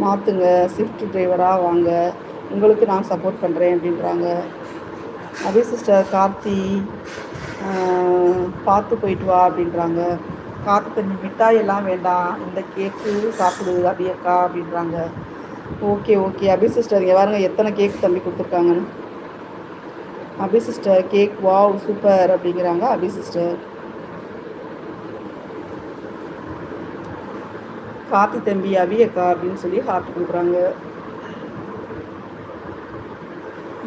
மாற்றுங்க ஸ்விஃப்ட் டிரைவராக வாங்க. உங்களுக்கு நான் சப்போர்ட் பண்ணுறேன் அப்படின்றாங்க. அபி சிஸ்டர் கார்த்தி பார்த்து போயிட்டு வா அப்படின்றாங்க. காற்று தண்ணி மிட்டாய் எல்லாம் வேண்டாம். இந்த கேக்கு சாப்பிடு அக்கா அப்படின்றாங்க. ஓகே ஓகே அபி சிஸ்டர் இங்கே பாருங்க எத்தனை கேக் தம்பி கொடுத்துருக்காங்கன்னு. Abhi sister cake wow super அப்படிங்கிறாங்க. அபி சிஸ்டர் காத்து தம்பி அவியக்கா அப்படின்னு சொல்லி ஹார்ட் கொடுக்குறாங்க.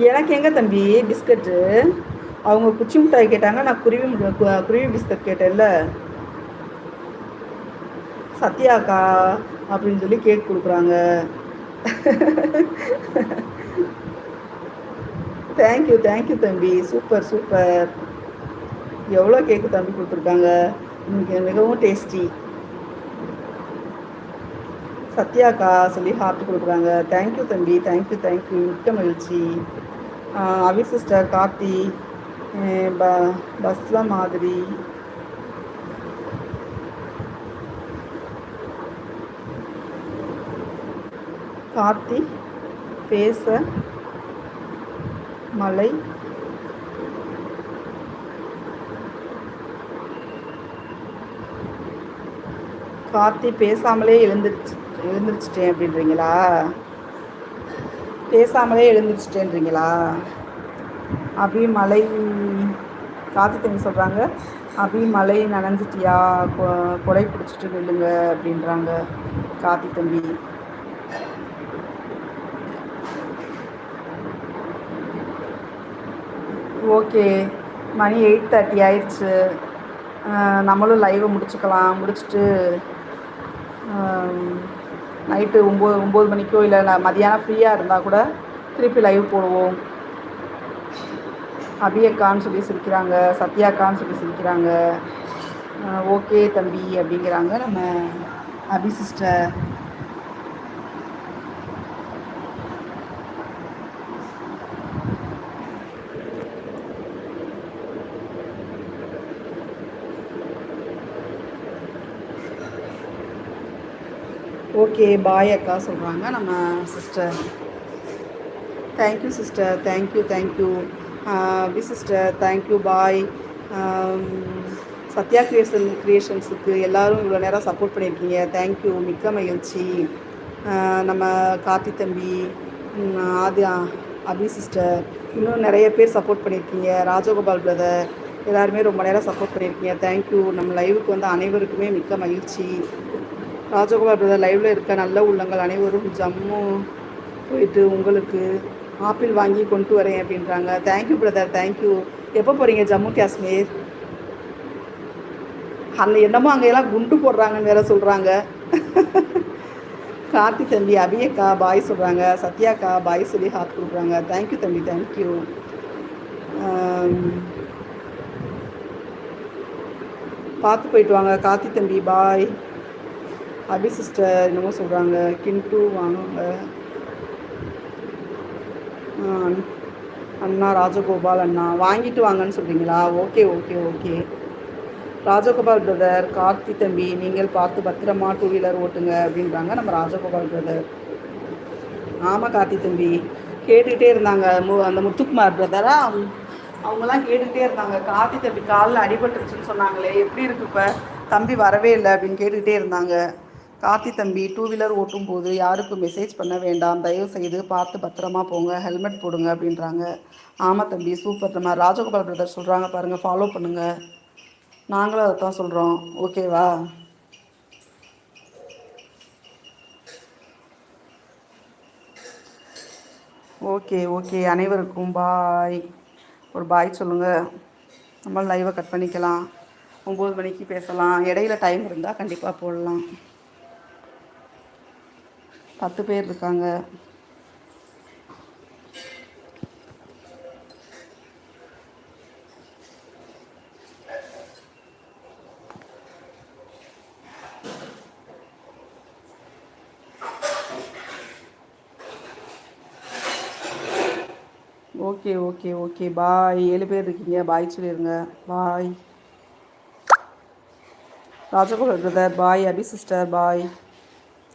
எனக்கு எங்கே தம்பி? பிஸ்கட்டு. அவங்க குச்சி மிட்டாய் கேட்டாங்க நான் குருவி குருவி பிஸ்கட் கேட்டேன்ல. சத்யாக்கா அப்படின்னு சொல்லி கேக் கொடுக்குறாங்க. தேங்க்யூ தேங்க்யூ தம்பி. சூப்பர் சூப்பர் எவ்வளோ கேக்கு தம்பி கொடுத்துருக்காங்க. இன்னைக்கு மிகவும் டேஸ்டி சத்யாக்கா சொல்லி ஹார்ட் கொடுக்குறாங்க. தேங்க்யூ தம்பி தேங்க்யூ தேங்க்யூ மிக்க மகிழ்ச்சி. அவி சிஸ்டர் கார்த்தி ப பஸ்ல மாதிரி. கார்த்தி பேச மலை. கார்த்தி பேசாமலே எழுந்துருச்சு. எழுந்திரிச்சிட்டேன் அப்படின்றீங்களா? பேசாமலே எழுந்திரிச்சிட்டேன்றீங்களா? அபி மலை காத்து தண்ணி சொல்கிறாங்க அபி மலை நனைஞ்சிட்டியா? கொடை பிடிச்சிட்டு நில்லுங்க அப்படின்றாங்க காத்தி தம்பி. ஓகே மணி எயிட் தேர்ட்டி ஆயிடுச்சு. நம்மளும் லைவை முடிச்சுக்கலாம். முடிச்சுட்டு நைட்டு ஒம்பது ஒம்பது மணிக்கோ இல்லை நான் மதியானம் ஃப்ரீயாக இருந்தால் கூட திருப்பி லைவ் போடுவோம். அபியக்கான்னு சொல்லி சிரிக்கிறாங்க சத்யாக்கான்னு சொல்லி சிரிக்கிறாங்க. ஓகே தம்பி அப்படிங்கிறாங்க நம்ம அபி சிஸ்டர் ஓகே பாய் அக்கா சொல்கிறாங்க நம்ம sister thank you sister thank you thank you V sister thank you bye Sathya creation கிரியேஷன்ஸுக்கு எல்லோரும் இவ்வளோ நேரம் சப்போர்ட் பண்ணியிருக்கீங்க. தேங்க்யூ மிக்க மகிழ்ச்சி. நம்ம கார்த்தி தம்பி ஆதி அபி சிஸ்டர் இன்னும் நிறைய பேர் சப்போர்ட் பண்ணியிருக்கீங்க. ராஜகோபால் பிரதர் எல்லாருமே ரொம்ப நேரம் சப்போர்ட் பண்ணியிருக்கீங்க. தேங்க்யூ நம்ம லைவுக்கு வந்து அனைவருக்குமே மிக்க மகிழ்ச்சி. ராஜகோபால் பிரதர் லைவில் இருக்க நல்ல உள்ளங்கள் அனைவரும் ஜம்மு போயிட்டு உங்களுக்கு ஆப்பிள் வாங்கி கொண்டு வரேன் அப்படின்றாங்க. தேங்க்யூ பிரதர் தேங்க்யூ எப்போ போகிறீங்க ஜம்மு காஷ்மீர்? அந்த என்னமோ அங்கெல்லாம் குண்டு போடுறாங்கன்னு வேற சொல்கிறாங்க கார்த்தி தம்பி அபியக்கா பாய் சொல்கிறாங்க சத்யாக்கா பாய் சொல்லி ஹாத் கொடுக்குறாங்க. தேங்க்யூ தம்பி. தேங்க்யூ பார்த்து போயிட்டு வாங்க. கார்த்தி தம்பி பாய். அபி சிஸ்டர் என்னமோ சொல்கிறாங்க கிண்டு வாங்க அண்ணா ராஜகோபால் அண்ணா வாங்கிட்டு வாங்கன்னு சொல்கிறீங்களா okay okay okay. Rajagopal brother Karthi தம்பி நீங்கள் பார்த்து பத்திரமா டூ வீலர் ஓட்டுங்க அப்படின்றாங்க நம்ம ராஜகோபால் பிரதர் ஆமாம் கார்த்தி தம்பி. கேட்டுக்கிட்டே இருந்தாங்க மு அந்த முத்துக்குமார் பிரதரா அவங்கெல்லாம் கேட்டுக்கிட்டே இருந்தாங்க. கார்த்தி தம்பி காலில் அடிபட்டுருச்சுன்னு சொன்னாங்களே எப்படி இருக்கு இப்போ? தம்பி வரவே இல்லை அப்படின்னு கேட்டுக்கிட்டே இருந்தாங்க. கார்த்தி தம்பி டூ வீலர் ஓட்டும் போது யாருக்கும் மெசேஜ் பண்ண வேண்டாம். தயவு செய்து பார்த்து பத்திரமா போங்க ஹெல்மெட் போடுங்க அப்படின்றாங்க. ஆமாம் தம்பி சூப்பர் நம்ம ராஜகோபால் பிரதர் சொல்கிறாங்க பாருங்கள் ஃபாலோ பண்ணுங்கள் நாங்களும் அதை தான் சொல்கிறோம் ஓகேவா ஓகே ஓகே அனைவருக்கும் பாய் ஒரு பாய் சொல்லுங்கள் நம்ம லைவை கட் பண்ணிக்கலாம். ஒம்பது மணிக்கு பேசலாம். இடையில டைம் இருந்தால் கண்டிப்பாக போடலாம். பத்து பேர் இருக்காங்க. Okay okay okay. பாய். ஏழு பேர் இருக்கீங்க. பாய் சொல்லிடுங்க bye. Rajagopal brother. Bye. Abhi sister. Bye.